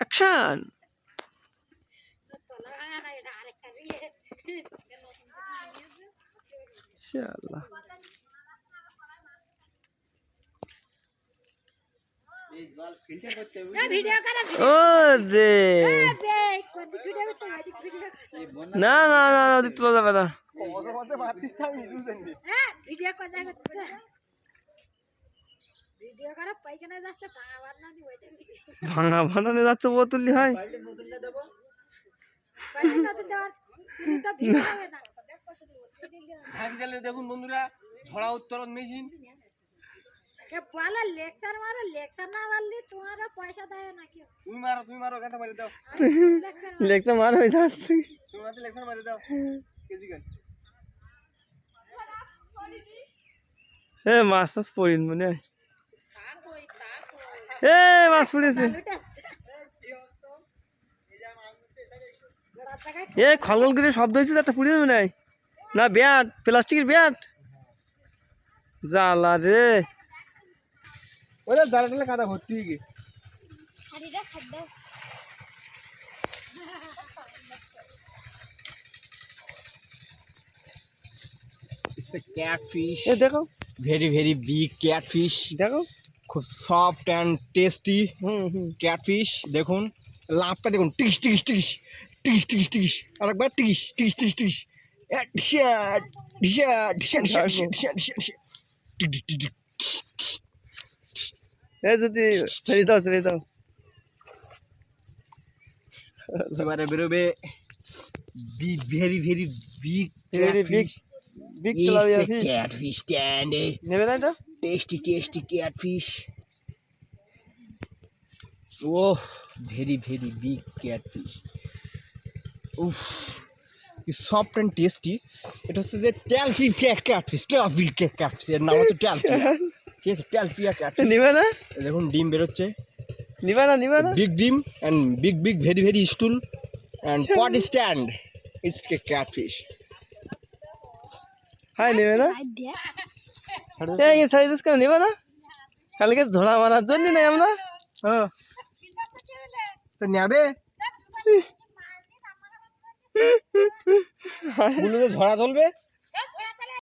Action ইনশাআল্লাহ না না না দিতে পারবে না ভিডিও কথা ভিডিও করা পাইখানা যাচ্ছে ভাঙা বান্না ওইটা ভাঙা বানানো যাচ্ছে বোতলি হয় দেখুন বন্ধুরা ঝড়া উত্তরণ মেশিন। বলো লেকচার মারো লেকচার না মারলে তোমারও পয়সা দেয় না কেউ। তুমি মারো তুমি মারো গাঁথা মারি দাও। লেকচার মার হয়ে যাচ্ছে তুমি মারতে লেকচার মারি দাও। কেজি গান এ মাছ টাছ পড়িন মনে হয়। এ মাছ পড়েছে এ খলগল করে শব্দ হয়েছে তো একটা পুড়ে মনে নাই না ব্যাট প্লাস্টিকের ব্যাট? জ্বালা রে। ওরে কাদা ভর্তি হয়ে হাড়িটা খাদ্য It's a catfish. এ দেখো। খুব সফট অ্যান্ড টেস্টি ক্যাটফিস দেখুন লাভটা দেখুন টিকিস টিকিস টিকিস টিকিস টিকিস টিকিস আরেকবার টিকিস টিকিস টিকিস টিকিস এবারে বেরোবে বি ভেরি eh? নেবে না এটা tasty tasty catfish oh very very big catfish উফ সফট অ্যান্ড টেস্টি এটা হচ্ছে যে ট্যালফিয়া ক্যাটফিশ ট্যালফি ক্যাটফিশ এর নাম হচ্ছে ট্যালফিয়া ঠিক আছে ট্যালফিয়া ক্যাটফিশ নিবে না? দেখুন ডিম বেরোচ্ছে। নিবে না নিবে না? বিগ ডিম and big big very very stool and pot stand it's catfish হ্যাঁ নেবে না? এই সাইজ কেন? নেবে না? কালকে ঝোড়া মারার জন্য নাই আমরা। হ্যাঁ তো নেবে? গুলোতে ঝরা তুলবে